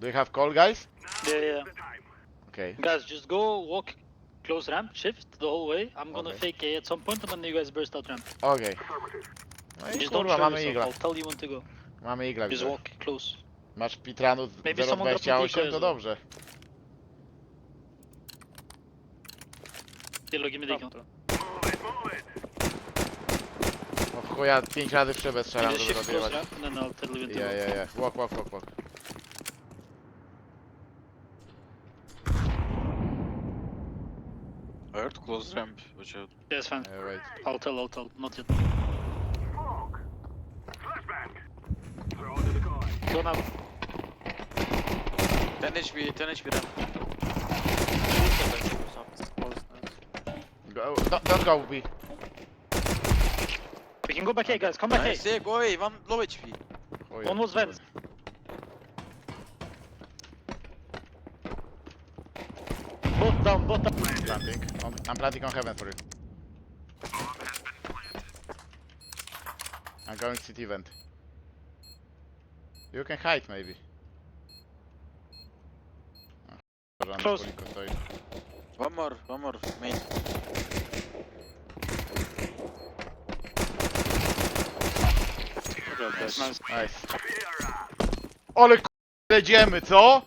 Do you have call, guys? Yeah, yeah. Okay. Guys, just go walk close ramp, shift the whole way. I'm gonna Okay. fake A at some point and then you guys burst out ramp. Okej. No i Just don't kurwa, show mamy yourself. igla. I'll tell you when to go. Mamy igla, Just widzę. walk close. Masz Pitranu Maybe someone got the 028, decoy to dobrze. Yellow, give me the counter. O w chuja 5 razy w szybę strzelam, Just żeby shift close rozjebać. ramp and then I'll tell you when to Ja, ja, ja. Walk, walk, walk, walk. I heard close ramp, watch out. Yeah, fine. Wait. I'll tell, I'll tell. Not yet. Go now. 10 HP, 10 HP ramp. Go, don't, don't go, B. We can go back A, guys. Come back Nice, A. yeah, go away, one low HP. Chuja. Oh, one was vents. Down, both down. Planting. On, I'm planting on heaven for you. I'm going city vent. You can hide maybe. Close. stoi. One more, one more, main. Nice. Nice. Ale k***, jedziemy, co?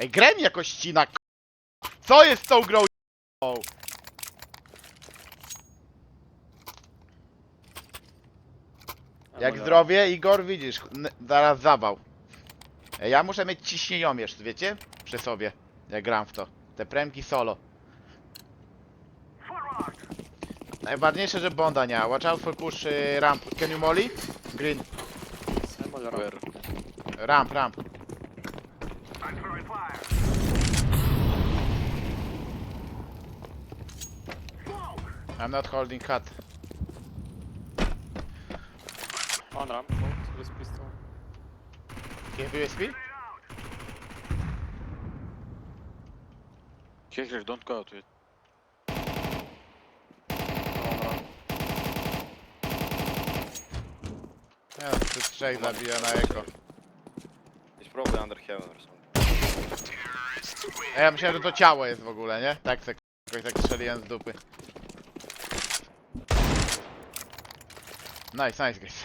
Ej, grę mi jakoś ścina, k***. Co jest z tą grą, j***ą? Jak zdrowie, Igor, widzisz, n- zaraz zawał. Ej, Ja muszę mieć ciśnieniomierz, wiecie? Przy sobie, jak gram w to. Te premki solo. Najważniejsze, że bonda nie ma. Watch out for push y, ramp. Can you molly? Green. Where? Ramp, ramp. I'm not holding cut. On ramp, both with pistol. Give USB? Kicker, don't go out. Nie no, ty trzech zabija na eko. He's probably under heaven or something. A ja myślałem, że to ciało jest w ogóle, nie? Tak se jakoś tak strzeliłem z dupy. Nice, nice guys.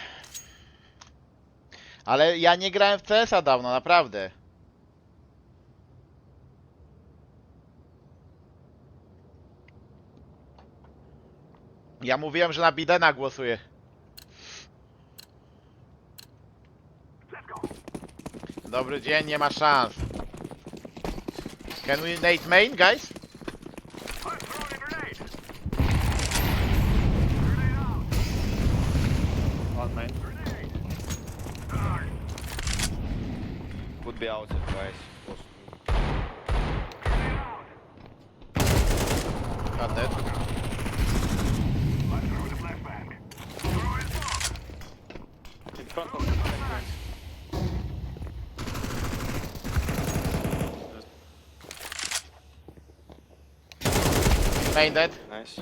Ale ja nie grałem w CS-a dawno, naprawdę. Ja mówiłem, że na Bidena głosuję. Dobry dzień, nie ma szans. Can we nade main, guys? Be outside, guys. Close to me. Got that. In front of the main. Main dead. Nice.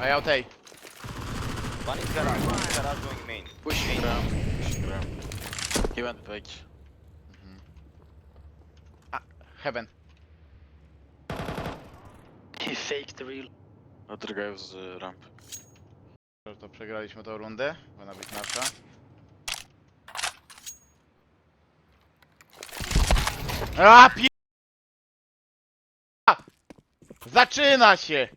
I out A. One is garage, one is garage going main. Pushing ramp, pushing ramp. He went back. Heaven. He faked the real. Other guy was uh, ramp. To przegraliśmy tą rundę. Powinna być nasza. A pie... Zaczyna się!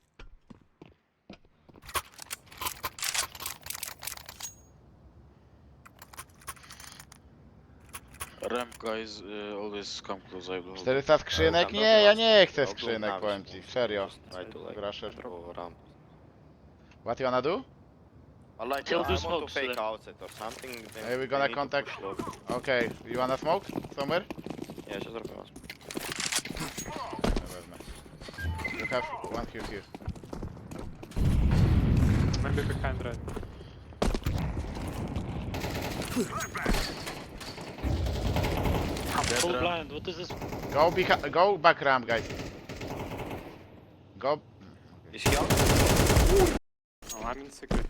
Ramp guys uh, always come close. I will 400 skrzynek? Nie, ja nie chcę skrzynek, powiem ci, serio. Try to like Grasher. What you wanna do? I like Kill I want smoke, to fake Slim. outside or something. then Are we gonna need to contact- push okay. you wanna smoke? Somewhere? Ja się zrobiłem. Wezmę. You have one here, here. Maybe behind right. Full ramp. blind. What is this? Go behind, go back ramp, guys. Go. Is he out? Oh, I'm in secret.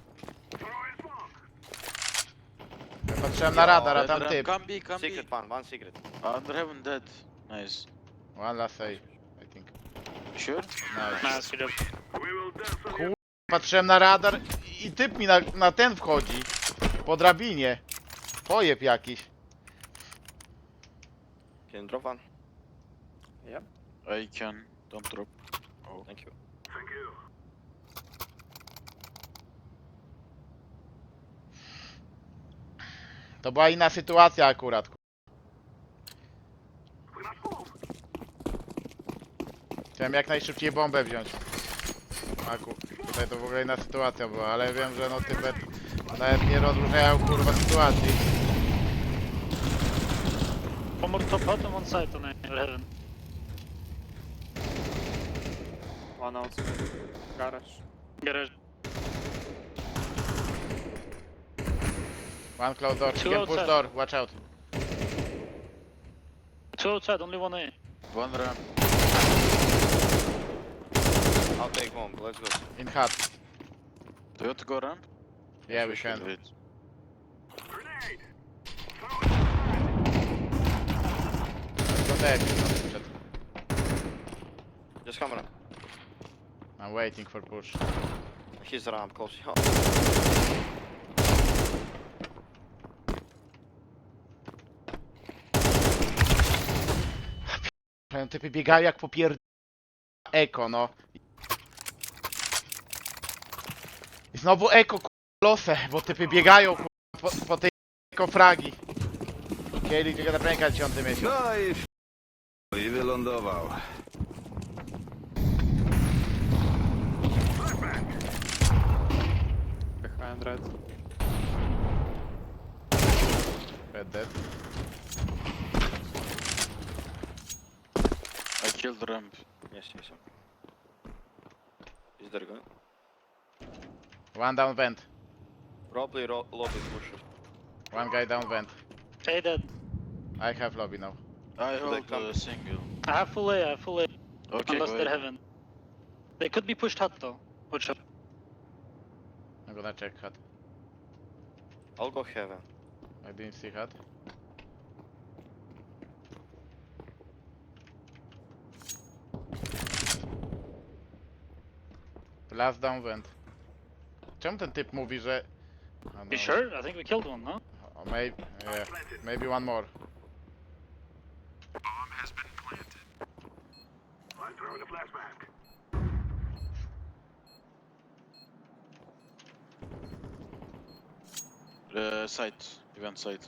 Patrzyłem na radar, a tam typ. Come B, come B. Secret one, one secret. Under heaven dead. Nice. One last save, I think. Sure? Nice. Nice, job. Patrzyłem na radar i typ mi na, na ten wchodzi. Po drabinie. Pojeb jakiś. Can you drop one? Yep. I can. Don't drop. Oh. Thank you. To była inna sytuacja akurat. ku- Chciałem jak najszybciej bombę wziąć. Aku, tutaj to w ogóle inna sytuacja była, ale wiem, że no Tybet nawet nie rozróżniają kurwa sytuacji. One more top bottom, one side on uh, heaven. One outside. Garage. Garage. One close door, Two you can push outside. door, watch out. Two outside, only one A. One ramp. I'll take bomb, let's go. In hut. Do you want to go ramp? Yeah, we should can. wait. Go dead, no, przed. Just come around. I'm waiting for push. He's around, close. Ten typy biegają jak popier... Eko, no. I znowu eko, ku... losę, bo typy biegają ku... po, po tej eko fragi. Chcieli gdzie na prękać dziesiąty miesiąc. No i wylądował. Behind red. Red dead. I killed ramp. Yes, yes. Is there gun? One down vent. Probably ro lobby pusher. One guy down vent. A dead. I have lobby now. I they hold come? a single. I have full A, I have full A. Okay, Unless they're ahead. heaven. They could be pushed hut though. Watch out. I'm gonna check hut. I'll go heaven. I didn't see hut. Last down vent. Czemu ten typ mówi, że... Oh, You sure? I think we killed one, no? Uh, oh, maybe, yeah, maybe one more. Uh, side. Event side.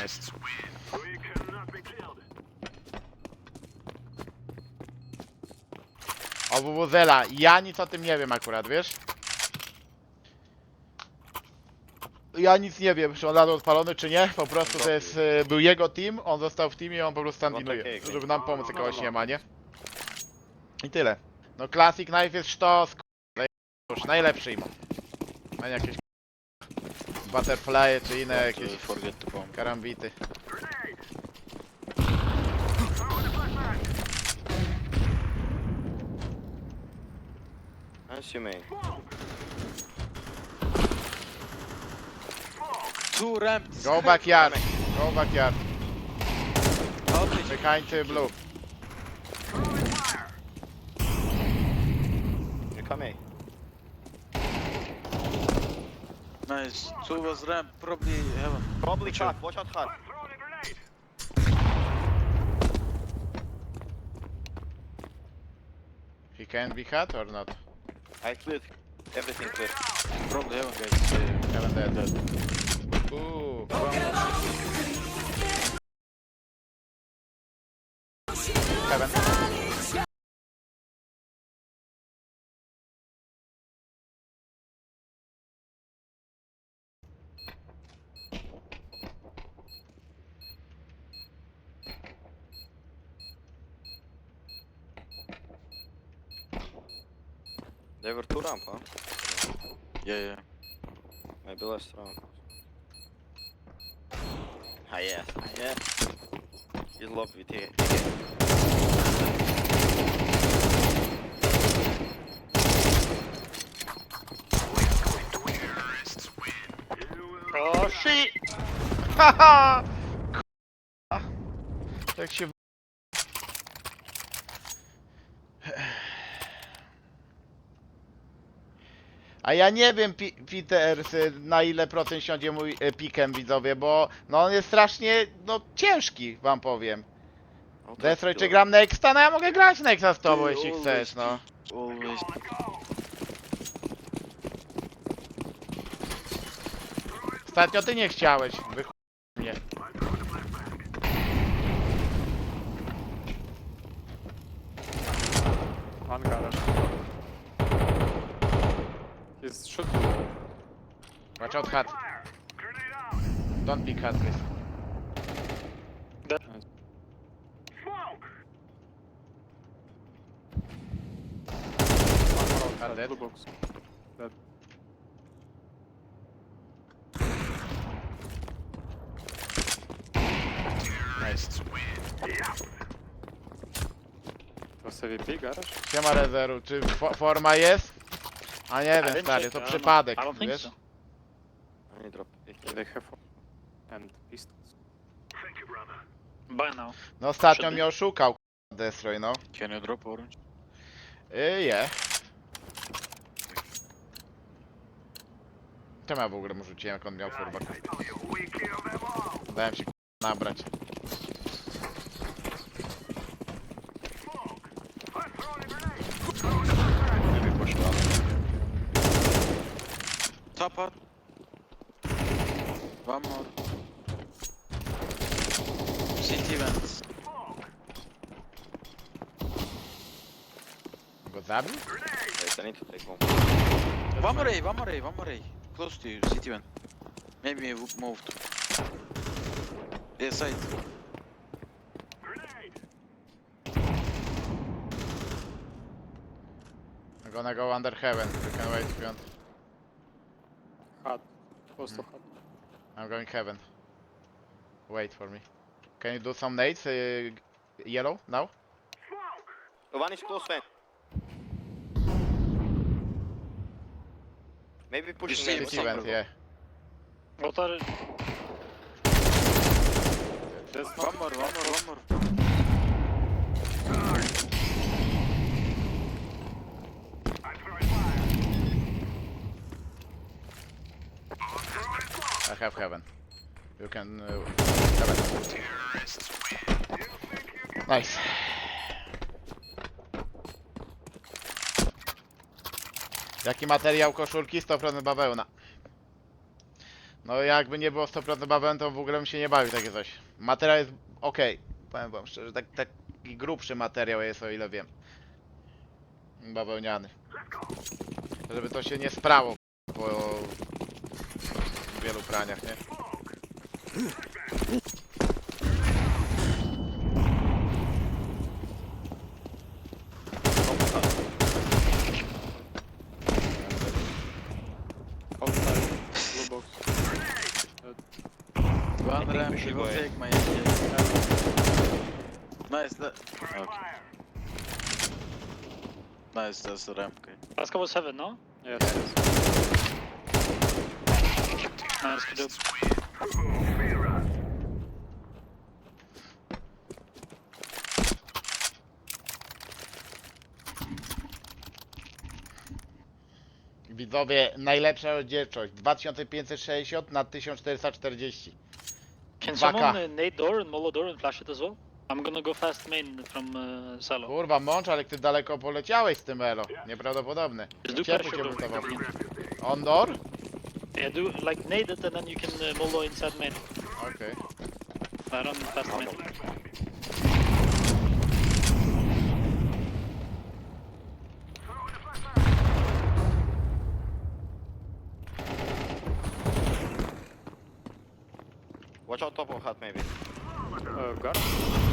Nice. O Wuzela, ja nic o tym nie wiem akurat, wiesz? Ja nic nie wiem, czy on nadal odpalony, czy nie. Po prostu to jest, e, był jego team, on został w teamie, on po prostu tam No takiego. żeby nam pomóc, jak kogoś no. nie ma, nie? I tyle. No Classic Knife jest sztos, k***a, już najlepszy im. A nie jakieś butterfly czy inne jakieś forget to bomb. karambity. Main. Two ramps. Go backyard, go backyard. Behind the blue. You come. Nice. Two was ramp. Probably heaven. Probably out. watch out hard. He can be hot or not? I cleared everything clear. Probably heaven, guys. Uh, Haven't dead. Heaven. They were two ramp, huh? yeah, yeah. Maybe last round. ah hayır. Ah, Just lock with here. Oh shit! Haha! Jak się A ja nie wiem, Pi- Peters, na ile procent siądzie mój y, pikem, widzowie, bo no on jest strasznie, no ciężki, wam powiem. Destroy, czy gram Nexta? No ja mogę grać Nexa z tobą, jeśli chcesz, no. Always. Ostatnio ty nie chciałeś, wy mnie. One garage. He's shooting. Watch out, hat. Don't pick hat, please. One more outside. dead. Blue box. Dead. Nice. To AVP garage? Siema Rezeru, czy fo forma jest? A nie wiem stary, to przypadek, wiesz? any drop. They have and pistols. By now. No ostatnio mnie oszukał, k***a, Destroy, no. Can you drop orange? Y, Je. Czemu ja w ogóle mu rzuciłem, jak on miał furba? Dałem się k***a, nabrać. Nie wypuszczam. Top. One more. City vents. Go zabił? Wait, I need to take one. One more A, one more A, one more A. Close to you, city vent. Maybe you moved. Yeah, side. I'm gonna go under heaven, you can wait if you want. Hut. Close to hut. I'm going heaven. Wait for me. Can you do some nades? Uh, yellow, now? One is close vent. Maybe push see maybe what's City vent, yeah. What are There's One more, one more, one more. I have heaven. You can... Uh, heaven. Nice. Jaki materiał koszulki? 100% bawełna. No jakby nie było 100% bawełny, to w ogóle bym się nie bawił takie coś. Materiał jest ok. Powiem wam szczerze, tak, taki grubszy materiał jest, o ile wiem. Bawełniany. Żeby to się nie sprało po wielu praniach, nie? outside. Blue box. One ramp, we should will go A. take my AK. Nice, that. Okay. Nice, that's the ramp, okay. Pascal was heaven, no? Yes, yes. Nice, good job. Widzowie, najlepsza rozdzielczość 2560 na 1440. Can someone uh, nade door and molo door and flash it as well? I'm gonna go fast main from uh, silo. Kurwa, mącz, ale ty daleko poleciałeś z tym elo. Nieprawdopodobne. Door. wystawał. again. On door? Yeah, do like nade it and then you can uh, molo inside main. Okay. I run fast main. Watch out top of hut maybe. Uh, garage.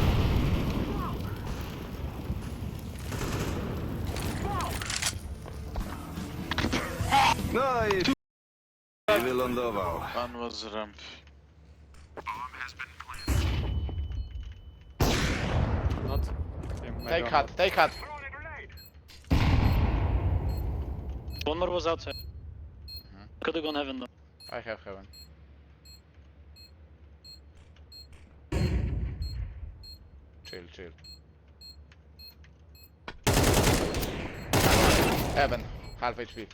No i... Wylądował. Pan was ramp. Not. Take hut, take hut. One more was outside. Could have mhm. gone heaven though. I have heaven. Chill, chill. Heaven, half HP.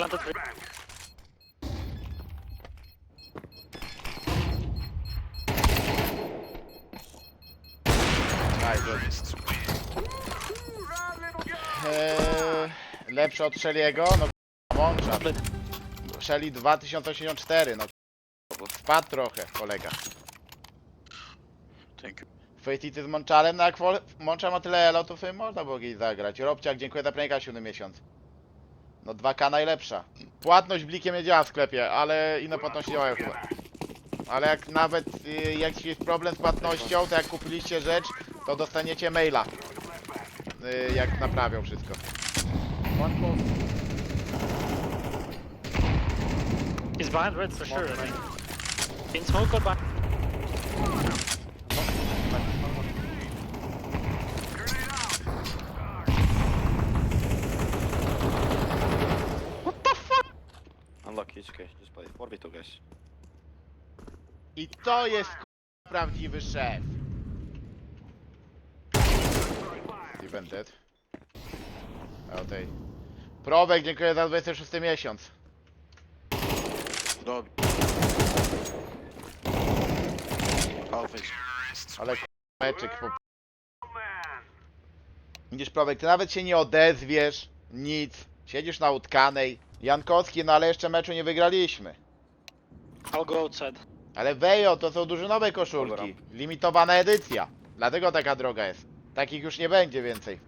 Planted. Nice, good. Eee, lepszy od Shelly'ego? No Mącza. Shelly 2084, no Spadł trochę, kolega. Thank you. Fejticy z Monczarem, no jak Wol- Mącza ma tyle elo, to sobie można było gdzieś zagrać. Robciak, dziękuję za premika 7 miesiąc. No 2K najlepsza. Płatność blikiem nie działa w sklepie, ale inne płatności działają chyba. Ale jak nawet y, jak jest problem z płatnością, to jak kupiliście rzecz, to dostaniecie maila. Y, jak naprawią wszystko. He's behind red for sure, I think. In smoke or behind? Unlucky HK, just play. 4v2 guys. I to jest k***a, prawdziwy szef. Steven dead. O tej. Probek, dziękuję za 26 miesiąc. Dog. Half HP. Ale k***a, meczyk po... Widzisz, Probek, ty nawet się nie odezwiesz, nic. Siedzisz na utkanej. Jankowski, no ale jeszcze meczu nie wygraliśmy. I'll go outside. Ale Wejo, to są drużynowe koszulki. Limitowana edycja. Dlatego taka droga jest. Takich już nie będzie więcej.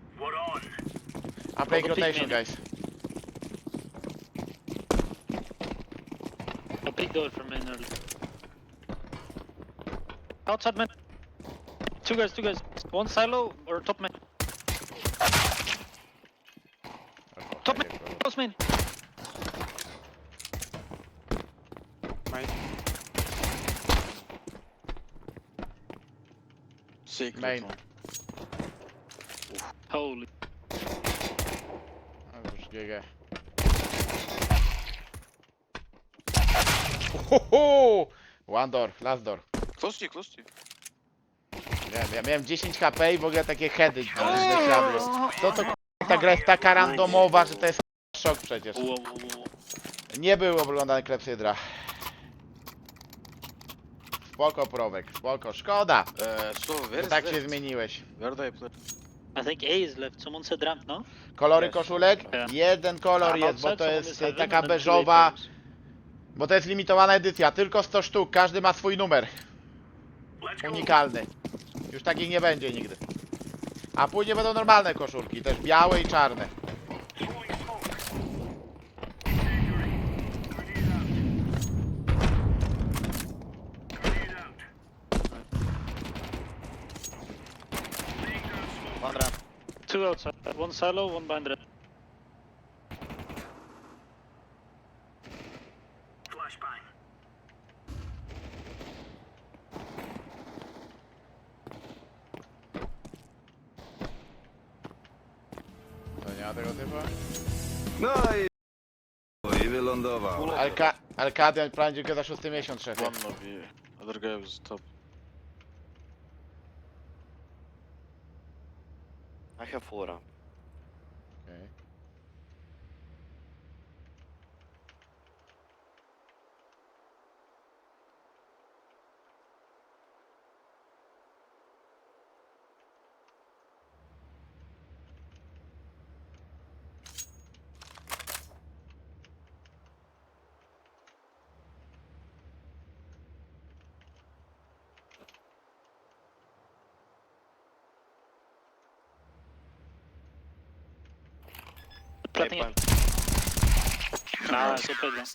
A break Kogo rotation, guys. I'll peek door from main early. Outside man. Two guys, two guys. One silo or top main. Top main. Close main. Main. Secret Main. one. Holy. O, już GG. Uhuhu! One door, last door. Close to you, close to you. Nie, ja miałem 10 HP i w ogóle takie heady siadły. To to k***a, ta gra jest taka randomowa, że to jest szok przecież. Whoa, whoa, whoa. Nie był oglądany klepsydra. Spoko Probek, spoko. Szkoda, Uh, so where że is tak się zmieniłeś. Where do I play? I think A is left. Someone said ramp, no? Kolory Yes. koszulek? Yeah. Jeden kolor I'm jest, bo outside, to someone jest e, taka two beżowa, bo to jest limitowana edycja, tylko 100 sztuk, każdy ma swój numer. Unikalny. Już takich nie będzie nigdy. A później będą normalne koszulki, też białe i czarne. One ramp. Two outside. One silo, one behind red. To nie ma tego typu? No i... I wylądował. Alka Arkadian, plan dziękuję za szósty miesiąc, szefie. One of you. Other guy was top. I have full Nah, so played one.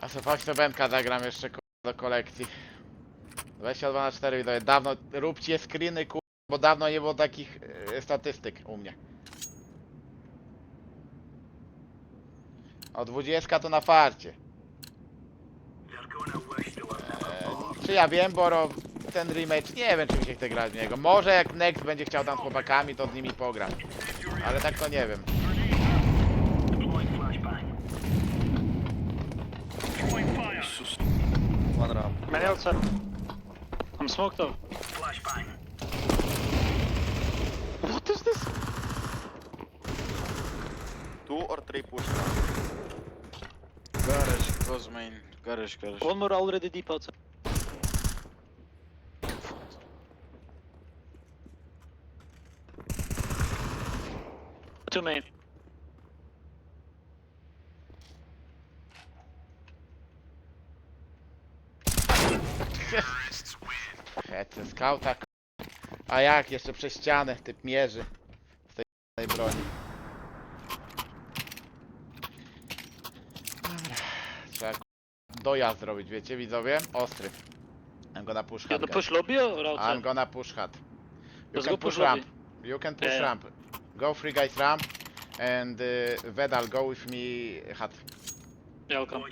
A se fakt to bęka zagram jeszcze ku- do kolekcji. 22 na 4 widzowie. Dawno, róbcie screeny ku... bo dawno nie było takich e, statystyk u mnie. O 20 to na farcie. Czy ja wiem, Boro, ten remake, nie wiem, czy mi się chce grać w niego. Może jak Next będzie chciał tam z chłopakami, to z nimi pogram. Ale tak to nie wiem. One ramp. Man outside. I'm smoked up. Flashbang. What is this? Two or three push. Garage, close main. Garage, garage. One more already deep outside. Two main. Hecy, skauta. k- A jak? Jeszcze przez ścianę typ mierzy. Z tej tej broni. Dobra. Trzeba k- dojazd zrobić, wiecie widzowie? Ostry. I'm gonna push hard. guys. push lobby or I'm gonna push hard. You Let's can push push ramp. You can push Yeah, yeah. ramp. Go free guys ramp. And uh, Vedal, go with me hut. Yeah, I'll come.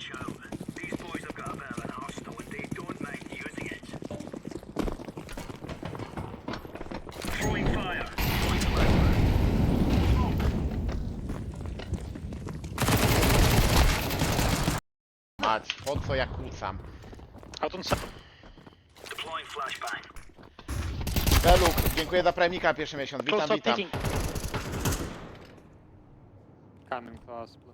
Mać, po co ja kłócam? Out on side. Beluk, dziękuję za premika pierwszy miesiąc. Close Witam, up witam. picking. Coming us, blue.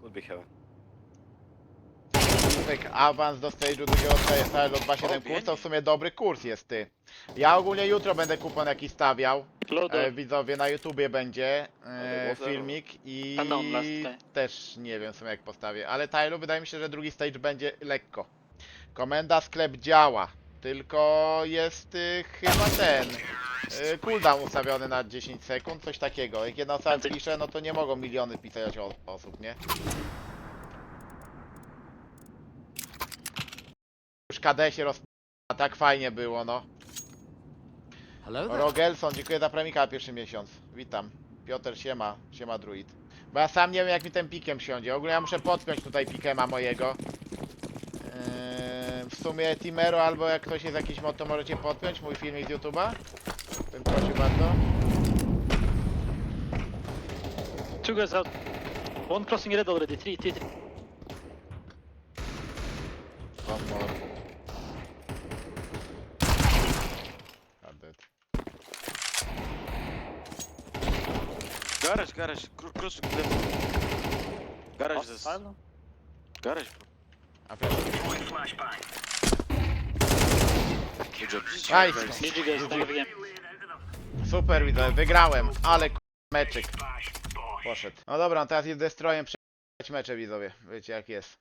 Could be heaven. Pyk, awans do stage'u drugiego CSL do 2.7 kurs, to w sumie dobry kurs jest ty. Ja ogólnie jutro będę kupon jakiś stawiał. E, widzowie na YouTubie będzie e, filmik i day. też nie wiem w sumie jak postawię, ale Tylu wydaje mi się, że drugi stage będzie lekko. Komenda sklep działa, tylko jest y, chyba ten y, cooldown ustawiony na 10 sekund, coś takiego. Jak jedna osoba pisze, no to nie mogą miliony pisać o, osób, nie? Już KD się roz... A tak fajnie było, no. Rogelson, dziękuję za premika na pierwszy miesiąc. Witam. Piotr, siema. Siema, druid. Bo ja sam nie wiem, jak mi ten pikiem siądzie. Ogólnie ja muszę podpiąć tutaj pikema mojego. W sumie Timero, albo jak ktoś jest jakiś mod, to możecie podpiąć mój filmik z YouTube'a. Bym prosił bardzo. Two guys out. One crossing red already. Three, three, three. One more. God dead. Garage, garage. Cro- Cross left. Garage this. Garage, bro. Flash. Good job. Nice. GG guys, thank you again. Super, widzę, wygrałem, ale k- meczyk poszedł. No dobra, no teraz jest destrojem przegrać mecze widzowie, wiecie jak jest.